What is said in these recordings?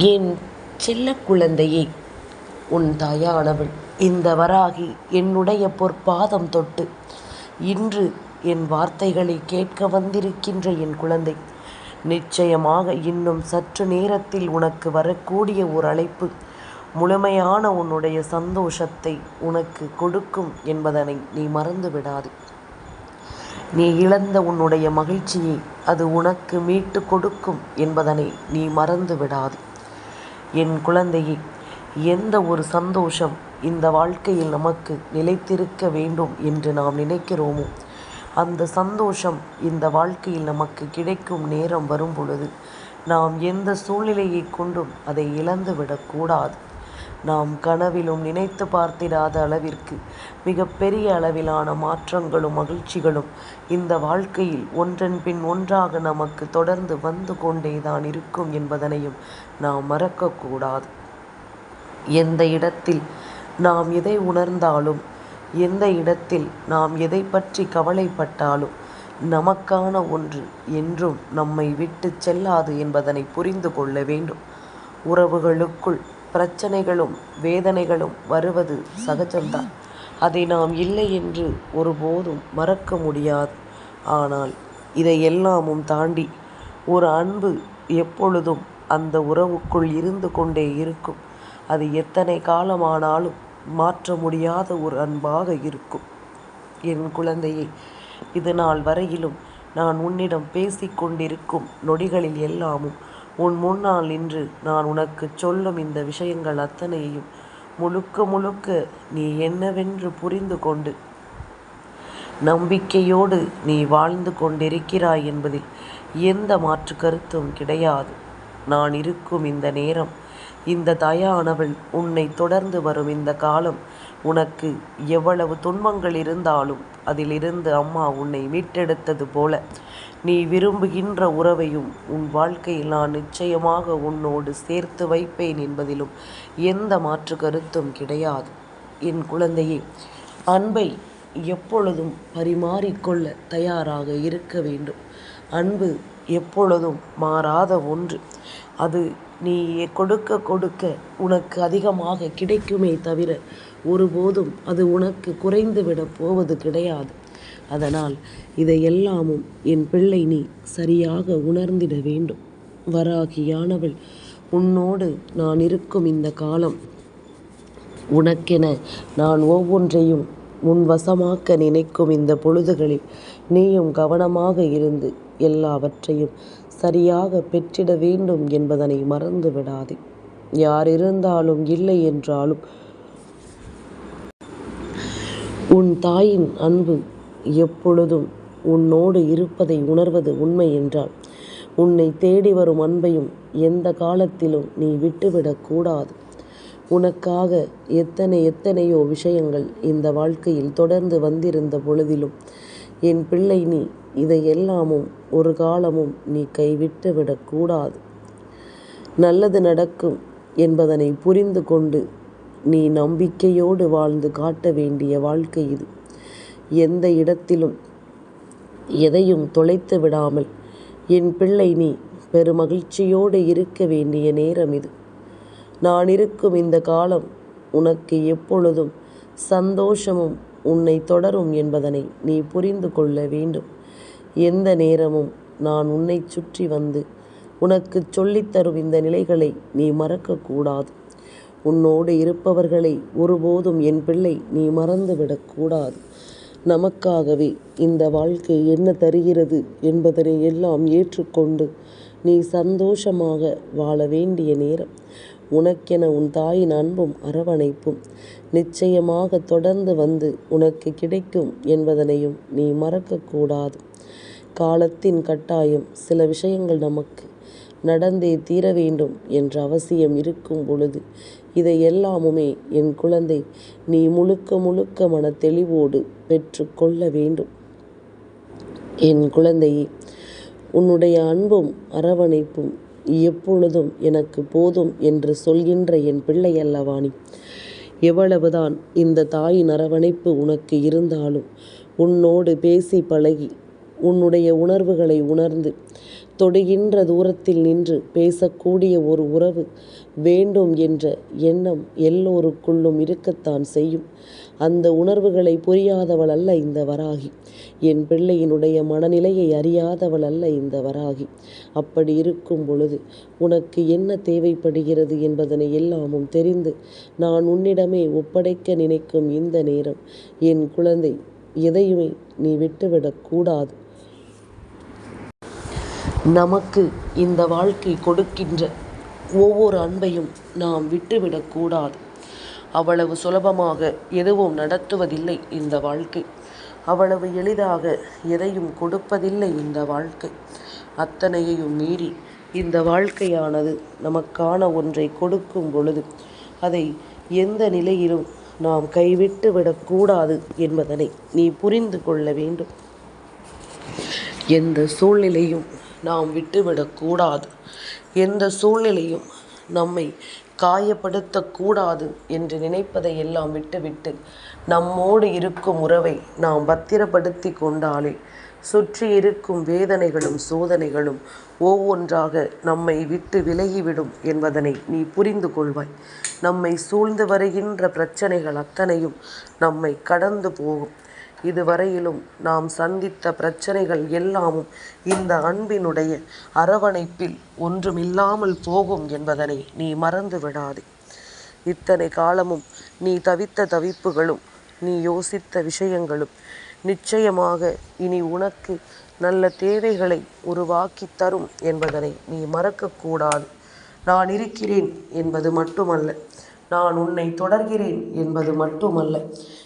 என் செல்ல குழந்தையே உன் தாயானவள் இந்த வராகி என்னுடைய பொற்பாதம் தொட்டு இன்று என் வார்த்தைகளை கேட்க வந்திருக்கின்ற என் குழந்தை நிச்சயமாக இன்னும் சற்று நேரத்தில் உனக்கு வரக்கூடிய ஒரு அழைப்பு முழுமையான உன்னுடைய சந்தோஷத்தை உனக்கு கொடுக்கும் என்பதனை நீ மறந்து விடாது. நீ இழந்த உன்னுடைய மகிழ்ச்சியை அது உனக்கு மீட்டு கொடுக்கும் என்பதனை நீ மறந்து விடாது. என் குழந்தையே எந்த ஒரு சந்தோஷம் இந்த வாழ்க்கையில் நமக்கு நிலைத்திருக்க வேண்டும் என்று நாம் நினைக்கிறோமோ அந்த சந்தோஷம் இந்த வாழ்க்கையில் நமக்கு கிடைக்கும் நேரம் வரும் பொழுது நாம் எந்த சூழ்நிலையை கொண்டும் அதை இழந்து விடக்கூடாது நாம் கனவிலும் நினைத்து பார்த்திடாத அளவிற்கு மிக பெரிய அளவிலான மாற்றங்களும் மகிழ்ச்சிகளும் இந்த வாழ்க்கையில் ஒன்றன் பின் ஒன்றாக நமக்கு தொடர்ந்து வந்து கொண்டேதான் இருக்கும் என்பதனையும் நாம் மறக்கக்கூடாது. எந்த இடத்தில் நாம் எதை உணர்ந்தாலும் எந்த இடத்தில் நாம் எதை பற்றி கவலைப்பட்டாலும் நமக்கான ஒன்று என்றும் நம்மை விட்டு செல்லாது என்பதனை புரிந்து கொள்ள வேண்டும். உறவுகளுக்குள் பிரச்சனைகளும் வேதனைகளும் வருவது சகஜம்தான். அதை நாம் இல்லை என்று ஒருபோதும் மறக்க முடியாது. ஆனால் இதை எல்லாமும் தாண்டி ஒரு அன்பு எப்பொழுதும் அந்த உறவுக்குள் இருந்து கொண்டே இருக்கும். அது எத்தனை காலமானாலும் மாற்ற முடியாத ஒரு அன்பாக இருக்கும். என் குழந்தையை இது நாள் வரையிலும் நான் உன்னிடம் பேசிக்கொண்டிருக்கும் நொடிகளில் எல்லாமும் உன் முன்னால் நின்று நான் உனக்கு சொல்லும் இந்த விஷயங்கள் அத்தனையையும் முழுக்க முழுக்க நீ என்னவென்று புரிந்து கொண்டு நம்பிக்கையோடு நீ வாழ்ந்து கொண்டிருக்கிறாய் என்பதில் எந்த மாற்று கருத்தும் கிடையாது. நான் இருக்கும் இந்த நேரம் இந்த தயானவள் உன்னை தொடர்ந்து வரும் இந்த காலம் உனக்கு எவ்வளவு துன்பங்கள் இருந்தாலும் அதிலிருந்து அம்மா உன்னை மீட்டெடுத்தது போல நீ விரும்புகின்ற உறவையும் உன் வாழ்க்கையில் நான் நிச்சயமாக உன்னோடு சேர்த்து வைப்பேன் என்பதிலும் எந்த மாற்று கருத்தும் கிடையாது. என் குழந்தையே அன்பை எப்பொழுதும் பரிமாறிக்கொள்ள தயாராக இருக்க வேண்டும். அன்பு எப்பொழுதும் மாறாத ஒன்று. அது நீ கொடுக்க கொடுக்க உனக்கு அதிகமாக கிடைக்குமே தவிர ஒருபோதும் அது உனக்கு குறைந்துவிடப் போவது கிடையாது. அதனால் இதையெல்லாமும் என் பிள்ளை நீ சரியாக உணர்ந்திட வேண்டும். வராகியானவள் உன்னோடு நான் இருக்கும் இந்த காலம் உனக்கென நான் ஒவ்வொன்றையும் உன் வசமாக்க நினைக்கும் இந்த பொழுதுகளில் நீயும் கவனமாக இருந்து எல்லாவற்றையும் சரியாக பெற்றிட வேண்டும் என்பதனை மறந்து விடாதே யார் இருந்தாலும் இல்லை என்றாலும் உன் தாயின் அன்பு எப்பொழுதும் உன்னோடு இருப்பதை உணர்வது உண்மை என்றால் உன்னை தேடி வரும் அன்பையும் எந்த காலத்திலும் நீ விட்டுவிடக்கூடாது உனக்காக எத்தனை எத்தனையோ விஷயங்கள் இந்த வாழ்க்கையில் தொடர்ந்து வந்திருந்த பொழுதிலும் என் பிள்ளை நீ இதையெல்லாமும் ஒரு காலமும் நீ கைவிட்டு விடக்கூடாது நல்லது நடக்கும் என்பதனை புரிந்து கொண்டு நீ நம்பிக்கையோடு வாழ்ந்து காட்ட வேண்டிய வாழ்க்கை இது. எந்த இடத்திலும் எதையும் தொலைத்து விடாமல் என் பிள்ளை நீ பெருமகிழ்ச்சியோடு இருக்க வேண்டிய நேரம் இது. நான் இருக்கும் இந்த காலம் உனக்கு எப்பொழுதும் சந்தோஷமும் உன்னை தொடரும் என்பதனை நீ புரிந்து கொள்ள வேண்டும். எந்த நேரமும் நான் உன்னை சுற்றி வந்து உனக்கு சொல்லித்தரும் இந்த நிலைகளை நீ மறக்கக்கூடாது உன்னோடு இருப்பவர்களை ஒருபோதும் என் பிள்ளை நீ மறந்துவிடக்கூடாது நமக்காகவே இந்த வாழ்க்கை என்ன தருகிறது என்பதனை எல்லாம் ஏற்றுக்கொண்டு நீ சந்தோஷமாக வாழ வேண்டிய நேரம். உனக்கென உன் தாயின் அன்பும் அரவணைப்பும் நிச்சயமாக தொடர்ந்து வந்து உனக்கு கிடைக்கும் என்பதனையும் நீ மறக்கக்கூடாது காலத்தின் கட்டாயம் சில விஷயங்கள் நமக்கு நடந்தே தீர வேண்டும் என்ற அவசியம் இருக்கும் பொழுது இதை எல்லாமுமே என் குழந்தை நீ முழுக்க முழுக்க மன தெளிவோடு பெற்று கொள்ள வேண்டும். என் குழந்தையே உன்னுடைய அன்பும் அரவணைப்பும் எப்பொழுதும் எனக்கு போதும் என்று சொல்கின்ற என் பிள்ளை அல்லவாணி எவ்வளவுதான் இந்த தாயின் அரவணைப்பு உனக்கு இருந்தாலும் உன்னோடு பேசி பழகி உன்னுடைய உணர்வுகளை உணர்ந்து தொடுகின்ற தூரத்தில் நின்று பேசக்கூடிய ஒரு உறவு வேண்டும் என்ற எண்ணம் எல்லோருக்குள்ளும் இருக்கத்தான் செய்யும். அந்த உணர்வுகளை புரியாதவள் அல்ல இந்த வராகி. என் பிள்ளையினுடைய மனநிலையை அறியாதவள் அல்ல இந்த வராகி. அப்படி இருக்கும் பொழுது உனக்கு என்ன தேவைப்படுகிறது என்பதனை எல்லாமும் தெரிந்து நான் உன்னிடமே ஒப்படைக்க நினைக்கும் இந்த நேரம் என் குழந்தை எதையுமே நீ விட்டுவிடக்கூடாது நமக்கு இந்த வாழ்க்கை கொடுக்கின்ற ஒவ்வொரு அன்பையும் நாம் விட்டுவிடக்கூடாது அவ்வளவு சுலபமாக எதுவும் நடத்துவதில்லை இந்த வாழ்க்கை. அவ்வளவு எளிதாக எதையும் கொடுப்பதில்லை இந்த வாழ்க்கை. அத்தனையையும் மீறி இந்த வாழ்க்கையானது நமக்கான ஒன்றை கொடுக்கும் பொழுது அதை எந்த நிலையிலும் நாம் கைவிட்டு விடக்கூடாது என்பதனை நீ புரிந்து கொள்ள வேண்டும். எந்த சூழ்நிலையும் நாம் விட்டுவிடக்கூடாது. எந்த சூழ்நிலையும் நம்மை காயப்படுத்தக்கூடாது என்று நினைப்பதை எல்லாம் விட்டுவிட்டு நம்மோடு இருக்கும் உறவை நாம் பத்திரப்படுத்தி கொண்டாலே சுற்றி இருக்கும் வேதனைகளும் சோதனைகளும் ஒவ்வொன்றாக நம்மை விட்டு விலகிவிடும் என்பதனை நீ புரிந்து கொள்வாய். நம்மை சூழ்ந்து வருகின்ற பிரச்சனைகள் அத்தனையும் நம்மை கடந்து போகும். இதுவரையிலும் நாம் சந்தித்த பிரச்சனைகள் எல்லாமும் இந்த அன்பினுடைய அரவணைப்பில் ஒன்றுமில்லாமல் போகும் என்பதனை நீ மறந்து விடாதே. இத்தனை காலமும் நீ தவித்த தவிப்புகளும் நீ யோசித்த விஷயங்களும் நிச்சயமாக இனி உனக்கு நல்ல தேவைகளை உருவாக்கி தரும் என்பதனை நீ மறக்கக்கூடாது. நான் இருக்கிறேன் என்பது மட்டுமல்ல நான் உன்னை தொடர்கிறேன் என்பது மட்டுமல்ல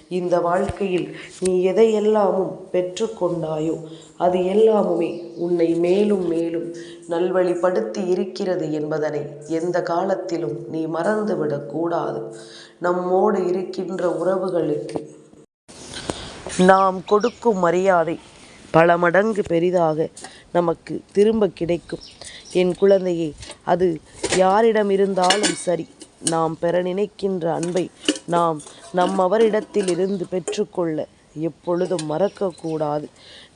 இந்த வாழ்க்கையில் நீ எதையெல்லாமும் பெற்று பெற்றுக்கொண்டாயோ அது எல்லாமுமே உன்னை மேலும் மேலும் நல்வழிப்படுத்தி இருக்கிறது என்பதனை எந்த காலத்திலும் நீ மறந்துவிடக்கூடாது நம்மோடு இருக்கின்ற உறவுகளுக்கு நாம் கொடுக்கும் மரியாதை பல மடங்கு பெரிதாக நமக்கு திரும்ப கிடைக்கும். என் குழந்தையே அது யாரிடமிருந்தாலும் சரி நாம் பெற நினைக்கின்ற அன்பை நாம் நம்மவரிடத்திலிருந்து பெற்றுக்கொள்ள எப்பொழுதும் மறக்கக்கூடாது.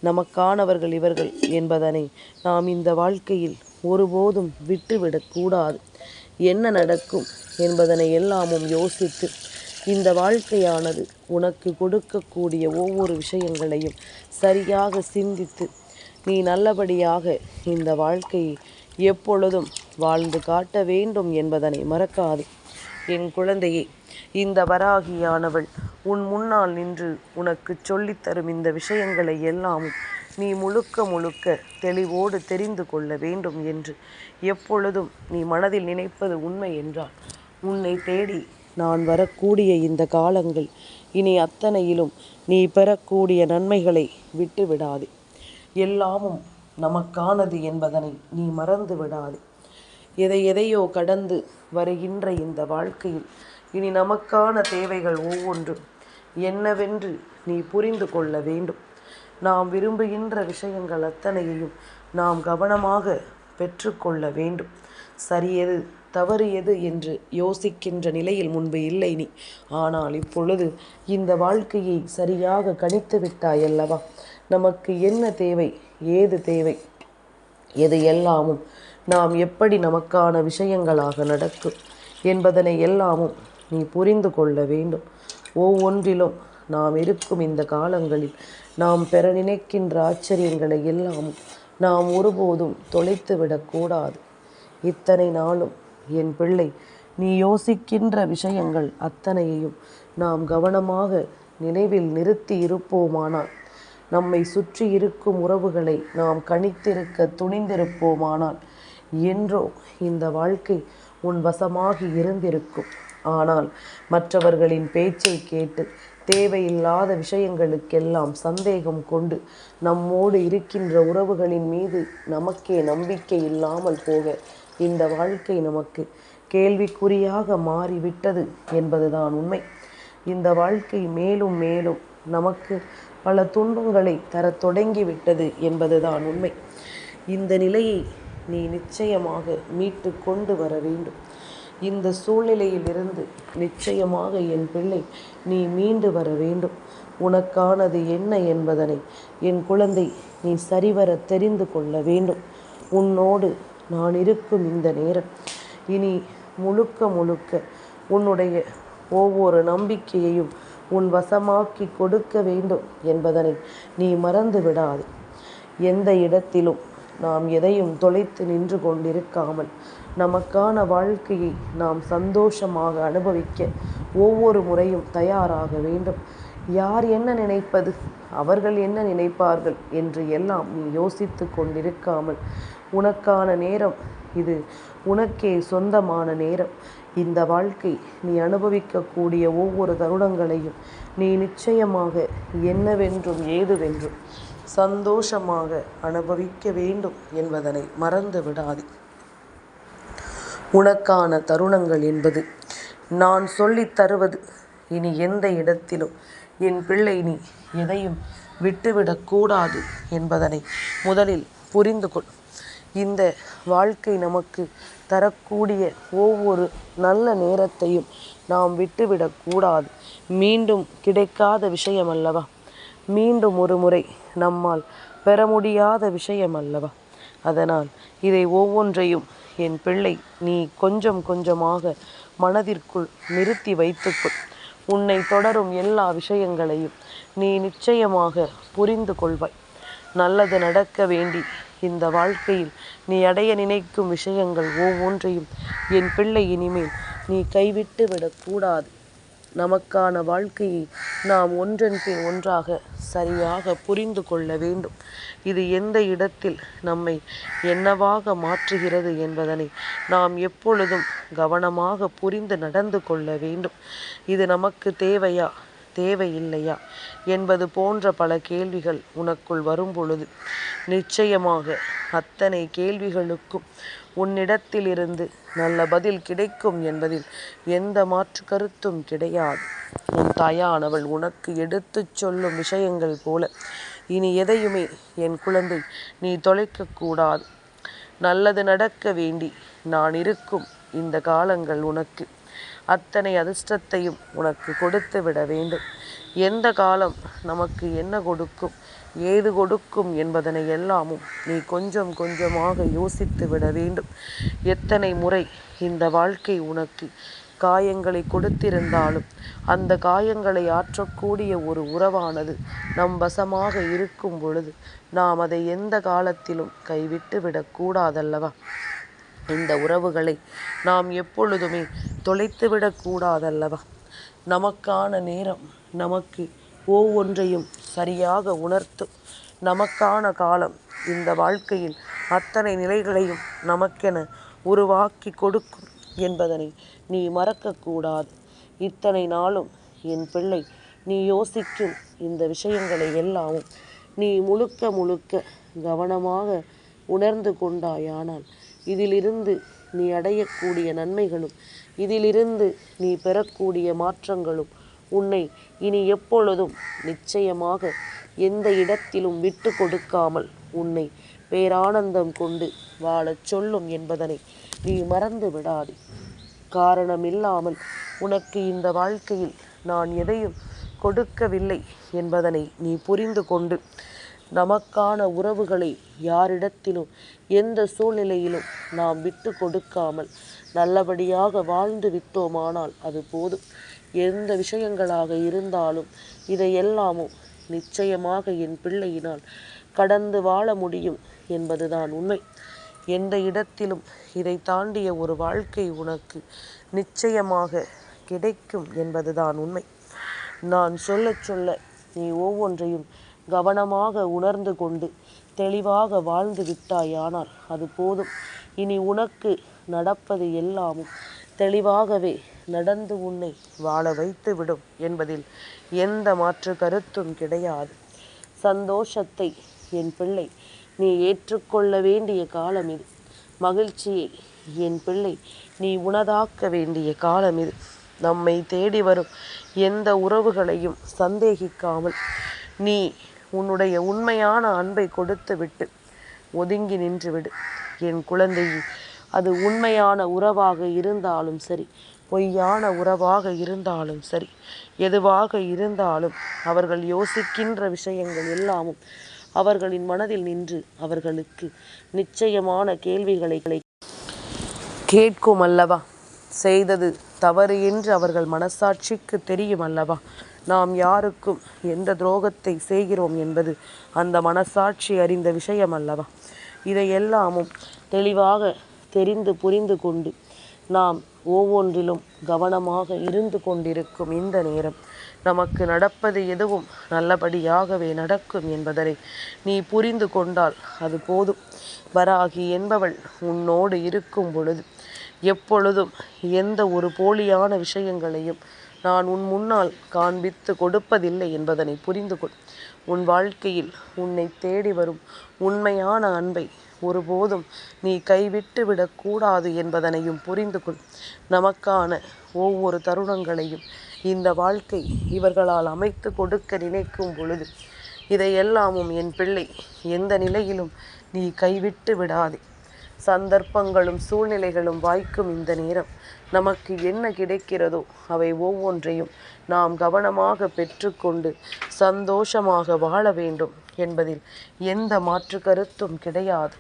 நமக்கானவர்கள் இவர்கள் என்பதனை நாம் இந்த வாழ்க்கையில் ஒருபோதும் விட்டுவிடக்கூடாது என்ன நடக்கும் என்பதனை எல்லாமும் யோசித்து இந்த வாழ்க்கையானது உனக்கு கொடுக்கக்கூடிய ஒவ்வொரு விஷயங்களையும் சரியாக சிந்தித்து நீ நல்லபடியாக இந்த வாழ்க்கையை எப்பொழுதும் வாழ்ந்து காட்ட வேண்டும் என்பதனை மறக்காது என் குழந்தையே இந்த வராகியானவள் உன் முன்னால் நின்று உனக்குச் சொல்லித் தரும் இந்த விஷயங்களை எல்லாம் நீ முழுக்க முழுக்க தெளிவோடு தெரிந்து கொள்ள வேண்டும் என்று எப்பொழுதும் நீ மனதில் நினைப்பது உண்மை என்றால் உன்னை தேடி நான் வரக்கூடிய இந்த காலங்கள் இனி அத்தனையிலும் நீ பெறக்கூடிய நன்மைகளை விட்டு விடாதே. எல்லாமும் நமக்கானது என்பதனை நீ மறந்து விடாதே. எதை எதையோ கடந்து வருகின்ற இந்த வாழ்க்கையில் இனி நமக்கான தேவைகள் ஒவ்வொன்றும் என்னவென்று நீ புரிந்து கொள்ள வேண்டும். நாம் விரும்புகின்ற விஷயங்கள் அத்தனையையும் நாம் கவனமாக பெற்றுக்கொள்ள வேண்டும். சரி எது தவறு எது என்று யோசிக்கின்ற நிலையில் முன்பு இல்லை நீ. ஆனால் இப்பொழுது இந்த வாழ்க்கையை சரியாக கணித்து விட்டாயல்லவா நமக்கு என்ன தேவை ஏது தேவை எது எல்லாமும் நாம் எப்படி நமக்கான விஷயங்களாக நடக்கும் என்பதனை எல்லாமும் நீ புரிந்து கொள்ள வேண்டும். ஒவ்வொன்றிலும் நாம் இருக்கும் இந்த காலங்களில் நாம் பெற நினைக்கின்ற ஆச்சரியங்களை எல்லாமும் நாம் ஒருபோதும் தொலைத்து விடக்கூடாது. இத்தனை நாளும் என் பிள்ளை நீ யோசிக்கின்ற விஷயங்கள் அத்தனையையும் நாம் கவனமாக நினைவில் நிறுத்தி இருப்போமானால் நம்மை சுற்றி இருக்கும் உறவுகளை நாம் கணித்திருக்க துணிந்திருப்போமானால் என்றோ இந்த வாழ்க்கை உன் வசமாகி இருந்திருக்கும். ஆனால் மற்றவர்களின் பேச்சை கேட்டு தேவையில்லாத விஷயங்களுக்கெல்லாம் சந்தேகம் கொண்டு நம்மோடு இருக்கின்ற உறவுகளின் மீது நமக்கே நம்பிக்கை இல்லாமல் போக இந்த வாழ்க்கை நமக்கு கேள்விக்குறியாக மாறிவிட்டது என்பதுதான் உண்மை. இந்த வாழ்க்கை மேலும் மேலும் நமக்கு பல துன்பங்களை தரத் தொடங்கிவிட்டது என்பதுதான் உண்மை. இந்த நிலையை நீ நிச்சயமாக மீட்டு கொண்டு வர வேண்டும். இந்த சூழ்நிலையிலிருந்து நிச்சயமாக என் பிள்ளை நீ மீண்டு வர வேண்டும். உனக்கானது என்ன என்பதனை என் குழந்தை நீ சரிவர தெரிந்து கொள்ள வேண்டும். உன்னோடு நான் இருக்கும் இந்த நேரம் இனி முழுக்க முழுக்க உன்னுடைய ஒவ்வொரு நம்பிக்கையையும் உன் வசமாக்கி கொடுக்க வேண்டும் என்பதனை நீ மறந்து விடாது எந்த இடத்திலும் நாம் எதையும் தொலைத்து நின்று கொண்டிருக்காமல் நமக்கான வாழ்க்கையை நாம் சந்தோஷமாக அனுபவிக்க ஒவ்வொரு முறையும் தயாராக வேண்டும். யார் என்ன நினைப்பது? அவர்கள் என்ன நினைப்பார்கள்? என்று எல்லாம் நீ யோசித்து கொண்டிருக்காமல் உனக்கான நேரம் இது. உனக்கே சொந்தமான நேரம். இந்த வாழ்க்கை நீ அனுபவிக்கக்கூடிய ஒவ்வொரு தருணங்களையும் நீ நிச்சயமாக என்னவென்றும் ஏதுவென்றும் சந்தோஷமாக அனுபவிக்க வேண்டும் என்பதனை மறந்து விடாதே. உனக்கான தருணங்கள் என்பது நான் சொல்லித் தருவது. இனி எந்த இடத்திலும் என் பிள்ளை நீ எதையும் விட்டுவிடக்கூடாது என்பதனை முதலில் புரிந்து கொள். இந்த வாழ்க்கை நமக்கு தரக்கூடிய ஒவ்வொரு நல்ல நேரத்தையும் நாம் விட்டுவிடக்கூடாது மீண்டும் கிடைக்காத விஷயம் அல்லவா மீண்டும் ஒரு முறை நம்மால் பெற முடியாத விஷயம் அல்லவா? அதனால் இதை ஒவ்வொன்றையும் என் பிள்ளை நீ கொஞ்சம் கொஞ்சமாக மனதிற்குள் நிறுத்தி வைத்துக்கொள். உன்னை தொடரும் எல்லா விஷயங்களையும் நீ நிச்சயமாக புரிந்து கொள்வாய். நல்லது நடக்க வேண்டி இந்த வாழ்க்கையில் நீ அடைய நினைக்கும் விஷயங்கள் ஒவ்வொன்றையும் என் பிள்ளை இனிமேல் நீ கைவிட்டு விடக்கூடாது நமக்கான வாழ்க்கையை நாம் ஒன்றன் பின் ஒன்றாக சரியாக புரிந்து கொள்ள வேண்டும். இது எந்த இடத்தில் நம்மை என்னவாக மாற்றுகிறது என்பதனை நாம் எப்பொழுதும் கவனமாக புரிந்து நடந்து கொள்ள வேண்டும். இது நமக்கு தேவையா தேவையில்லையா என்பது போன்ற பல கேள்விகள் உனக்குள் வரும் பொழுது நிச்சயமாக அத்தனை கேள்விகளுக்கும் உன்னிடத்திலிருந்து நல்ல பதில் கிடைக்கும் என்பதில் எந்த மாற்று கருத்தும் கிடையாது. உன் தாயானவள் உனக்கு எடுத்துச் சொல்லும் விஷயங்கள் போல. இனி எதையுமே என் குழந்தை நீ தொலைக்கக்கூடாது நல்லது நடக்க வேண்டி நான் இருக்கும் இந்த காலங்கள் உனக்கு. அத்தனை அதிர்ஷ்டத்தையும் உனக்கு கொடுத்து விட வேண்டும். எந்த காலம் நமக்கு என்ன கொடுக்கும்? ஏது கொடுக்கும் என்பதனை எல்லாமும் நீ கொஞ்சம் கொஞ்சமாக யோசித்து விட வேண்டும். எத்தனை முறை இந்த வாழ்க்கை உனக்கு காயங்களை கொடுத்திருந்தாலும் அந்த காயங்களை ஆற்றக்கூடிய ஒரு உறவானது நம் வசமாக இருக்கும் பொழுது நாம் அதை எந்த காலத்திலும் கைவிட்டு விடக்கூடாதல்லவா இந்த உறவுகளை நாம் எப்பொழுதுமே தொலைத்து விடக்கூடாதல்லவா நமக்கான நேரம் நமக்கு ஒவ்வொன்றையும் சரியாக உணர்த்து நமக்கான காலம் இந்த வாழ்க்கையில் அத்தனை நிலைகளையும் நமக்கென உருவாக்கி கொடுக்கும் என்பதனை நீ மறக்கக்கூடாது. இத்தனை நாளும் என் பிள்ளை நீ யோசிக்கும் இந்த விஷயங்களை எல்லாமும் நீ முழுக்க முழுக்க கவனமாக உணர்ந்து கொண்டாயானால் இதிலிருந்து நீ அடையக்கூடிய நன்மைகளும் இதிலிருந்து நீ பெறக்கூடிய மாற்றங்களும் உன்னை இனி எப்பொழுதும் நிச்சயமாக எந்த இடத்திலும் விட்டு கொடுக்காமல் உன்னை பேரானந்தம் கொண்டு வாழச் சொல்லும் என்பதனை நீ மறந்து விடாது. காரணமில்லாமல் உனக்கு இந்த வாழ்க்கையில் நான் எதையும் கொடுக்கவில்லை என்பதனை நீ புரிந்து கொண்டு நமக்கான உறவுகளை யாரிடத்திலும் எந்த சூழ்நிலையிலும் நாம் விட்டு கொடுக்காமல் நல்லபடியாக வாழ்ந்து விட்டோமானால் அது போதும். எந்த விஷயங்களாக இருந்தாலும் இதையெல்லாமும் நிச்சயமாக என் பிள்ளையினால் கடந்து வாழ முடியும் என்பதுதான் உண்மை. எந்த இடத்திலும் இதை தாண்டிய ஒரு வாழ்க்கை உனக்கு நிச்சயமாக கிடைக்கும் என்பதுதான் உண்மை. நான் சொல்ல சொல்ல நீ ஒவ்வொன்றையும் கவனமாக உணர்ந்து கொண்டு தெளிவாக வாழ்ந்து விட்டாயானால் அது போதும். இனி உனக்கு நடப்பது எல்லாமும் தெளிவாகவே நடந்து உன்னை வாழ வைத்து விடும் என்பதில் எந்த மாற்று கருத்தும் கிடையாது. சந்தோஷத்தை என் பிள்ளை நீ ஏற்றுக்கொள்ள வேண்டிய காலம் இது மகிழ்ச்சியை என் பிள்ளை நீ உனதாக்க வேண்டிய காலம் இது நம்மை தேடி வரும் எந்த உறவுகளையும் சந்தேகிக்காமல் நீ உன்னுடைய உண்மையான அன்பை கொடுத்து விட்டு ஒதுங்கி நின்றுவிடு. என் குழந்தையை அது உண்மையான உறவாக இருந்தாலும் சரி பொய்யான உறவாக இருந்தாலும் சரி எதுவாக இருந்தாலும் அவர்கள் யோசிக்கின்ற விஷயங்கள் எல்லாமும் அவர்களின் மனதில் நின்று அவர்களுக்கு நிச்சயமான கேள்விகளை கேட்கும் அல்லவா? செய்தது தவறு என்று அவர்கள் மனசாட்சிக்கு தெரியும் அல்லவா? நாம் யாருக்கும் எந்த துரோகத்தை செய்கிறோம் என்பது அந்த மனசாட்சி அறிந்த விஷயம் அல்லவா? இதையெல்லாமும் தெளிவாக தெரிந்து புரிந்து கொண்டு நாம் ஒவ்வொன்றிலும் கவனமாக இருந்து கொண்டிருக்கும் இந்த நேரம். நமக்கு நடப்பது எதுவும் நல்லபடியாகவே நடக்கும் என்பதனை நீ புரிந்து கொண்டால் அது போதும். வராகி என்பவள் உன்னோடு இருக்கும் பொழுது எப்பொழுதும் எந்த ஒரு போலியான விஷயங்களையும் நான் உன் முன்னால் காண்பித்து கொடுப்பதில்லை என்பதனை புரிந்து கொள். உன் வாழ்க்கையில் உன்னை தேடி வரும் உண்மையான அன்பை ஒருபோதும் நீ கைவிட்டு விடக்கூடாது என்பதனையும் புரிந்து கொள். நமக்கான ஒவ்வொரு தருணங்களையும் இந்த வாழ்க்கை இவர்களால் அமைத்து கொடுக்க நினைக்கும் பொழுது இதையெல்லாமும் என் பிள்ளை எந்த நிலையிலும் நீ கைவிட்டு விடாதே. சந்தர்ப்பங்களும் சூழ்நிலைகளும் வாய்க்கும் இந்த நேரம். நமக்கு என்ன கிடைக்கிறதோ அவை ஒவ்வொன்றையும் நாம் கவனமாக பெற்றுக்கொண்டு சந்தோஷமாக வாழ வேண்டும் என்பதில் எந்த மாற்று கருத்தும் கிடையாது.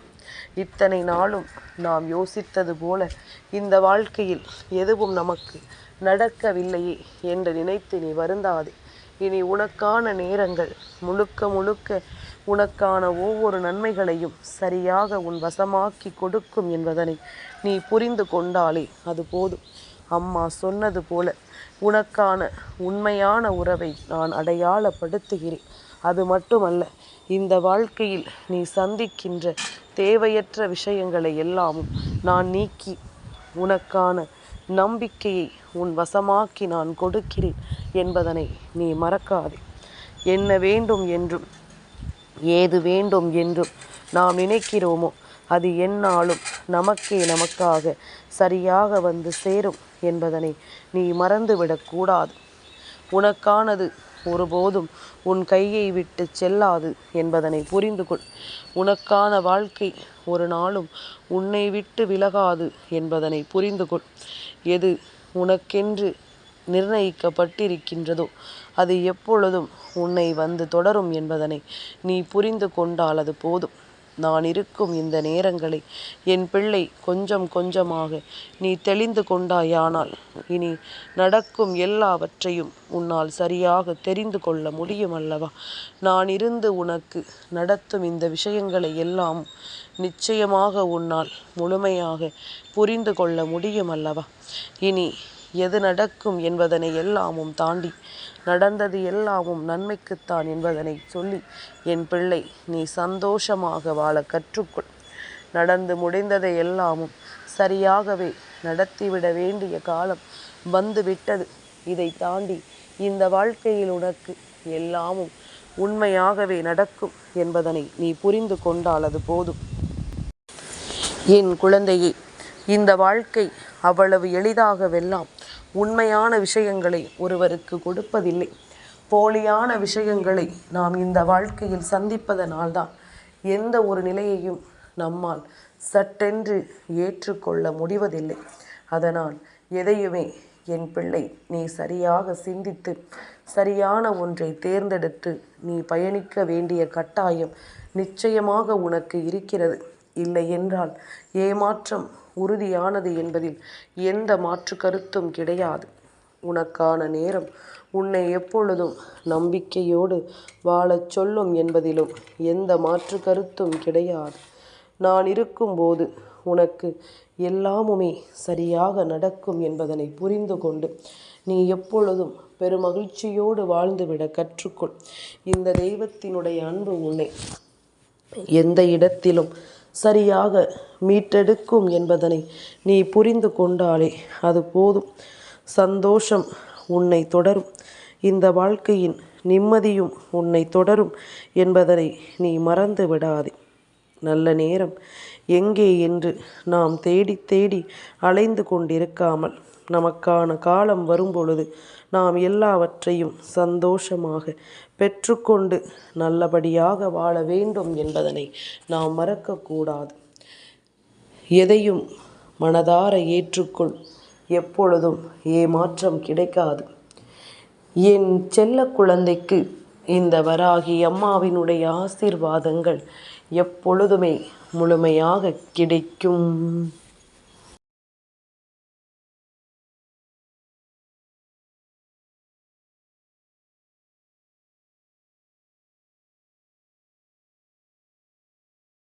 இத்தனை நாளும் நாம் யோசித்தது போல இந்த வாழ்க்கையில் எதுவும் நமக்கு நடக்கவில்லையே என்று நினைத்து நீ வருந்தாதே. இனி உனக்கான நேரங்கள் முழுக்க முழுக்க உனக்கான ஒவ்வொரு நன்மைகளையும் சரியாக உன் வசமாக்கி கொடுக்கும் என்பதனை நீ புரிந்து கொண்டாலே அது போதும். அம்மா சொன்னது போல உனக்கான உண்மையான உறவை நான் அடையாளப்படுத்துகிறேன். அது மட்டுமல்ல இந்த வாழ்க்கையில் நீ சந்திக்கின்ற தேவையற்ற விஷயங்களை எல்லாமும் நான் நீக்கி உனக்கான நம்பிக்கையை உன் வசமாக்கி நான் கொடுக்கிறேன் என்பதனை நீ மறக்காதே. என்ன வேண்டும் என்றும் ஏது வேண்டும் என்றும் நாம் நினைக்கிறோமோ அது என்னாலும் நமக்கே நமக்காக சரியாக வந்து சேரும் என்பதனை நீ மறந்துவிடக்கூடாது. உனக்கானது ஒருபோதும் உன் கையை விட்டு செல்லாது என்பதனை புரிந்து கொள் உனக்கான வாழ்க்கை ஒரு நாளும் உன்னை விட்டு விலகாது என்பதனை புரிந்து கொள் எது உனக்கென்று நிர்ணயிக்கப்பட்டிருக்கின்றதோ அது எப்பொழுதும் உன்னை வந்து தொடரும் என்பதனை நீ புரிந்து கொண்டால் அது போதும். நான் இருக்கும் இந்த நேரங்களை என் பிள்ளை கொஞ்சம் கொஞ்சமாக நீ தெளிந்து கொண்டாயானால் இனி நடக்கும் எல்லாவற்றையும் உன்னால் சரியாக தெரிந்து கொள்ள முடியும் அல்லவா நான் இருந்து உனக்கு நடத்தும் இந்த விஷயங்களை எல்லாம் நிச்சயமாக உன்னால் முழுமையாக புரிந்து கொள்ள முடியும் அல்லவா இனி எது நடக்கும் என்பதனை எல்லாமும் தாண்டி நடந்தது எல்லாமும் நன்மைக்குத்தான் என்பதனை சொல்லி என் பிள்ளை நீ சந்தோஷமாக வாழ கற்றுக்கொள். நடந்து முடிந்ததை எல்லாமும் சரியாகவே நடத்திவிட வேண்டிய காலம் வந்துவிட்டது. இதை தாண்டி இந்த வாழ்க்கையில் உனக்கு எல்லாமும் உண்மையாகவே நடக்கும் என்பதனை நீ புரிந்து கொண்டால் அது போதும். என் குழந்தையே இந்த வாழ்க்கை அவ்வளவு எளிதாகவெல்லாம் உண்மையான விஷயங்களை ஒருவருக்கு கொடுப்பதில்லை. போலியான விஷயங்களை நாம் இந்த வாழ்க்கையில் சந்திப்பதனால்தான் எந்த ஒரு நிலையையும் நம்மால் சட்டென்று ஏற்றுக்கொள்ள முடிவதில்லை. அதனால் எதையுமே என் பிள்ளை நீ சரியாக சிந்தித்து சரியான ஒன்றை தேர்ந்தெடுத்து நீ பயணிக்க வேண்டிய கட்டாயம் நிச்சயமாக உனக்கு இருக்கிறது. இல்லை என்றால் ஏமாற்றம் உறுதியானது என்பதில் எந்த மாற்று கருத்தும் கிடையாது. உனக்கான நேரம் உன்னை எப்பொழுதும் நம்பிக்கையோடு வாழச் சொல்லும் என்பதிலும் எந்த மாற்று கருத்தும் கிடையாது. நான் இருக்கும்போது உனக்கு எல்லாமுமே சரியாக நடக்கும் என்பதனை புரிந்து கொண்டு நீ எப்பொழுதும் பெருமகிழ்ச்சியோடு வாழ்ந்துவிட கற்றுக்கொள். இந்த தெய்வத்தினுடைய அன்பு உன்னை எந்த இடத்திலும் சரியாக மீட்டெடுக்கும் என்பதனை நீ புரிந்து கொண்டாலே அது போதும். சந்தோஷம் உன்னை தொடரும். இந்த வாழ்க்கையின் நிம்மதியும் உன்னை தொடரும் என்பதனை நீ மறந்து விடாதே. நல்ல நேரம் எங்கே என்று நாம் தேடி தேடி அலைந்து கொண்டிருக்காமல் நமக்கான காலம் வரும்பொழுது நாம் எல்லாவற்றையும் சந்தோஷமாக பெற்றுக்கொண்டு நல்லபடியாக வாழ வேண்டும் என்பதனை நாம் மறக்கக்கூடாது. எதையும் மனதார ஏற்றுக்கொள் எப்பொழுதும் ஏமாற்றம் கிடைக்காது. என் செல்ல குழந்தைக்கு இந்த வராகி அம்மாவினுடைய ஆசீர்வாதங்கள் எப்பொழுதுமே முழுமையாக கிடைக்கும்.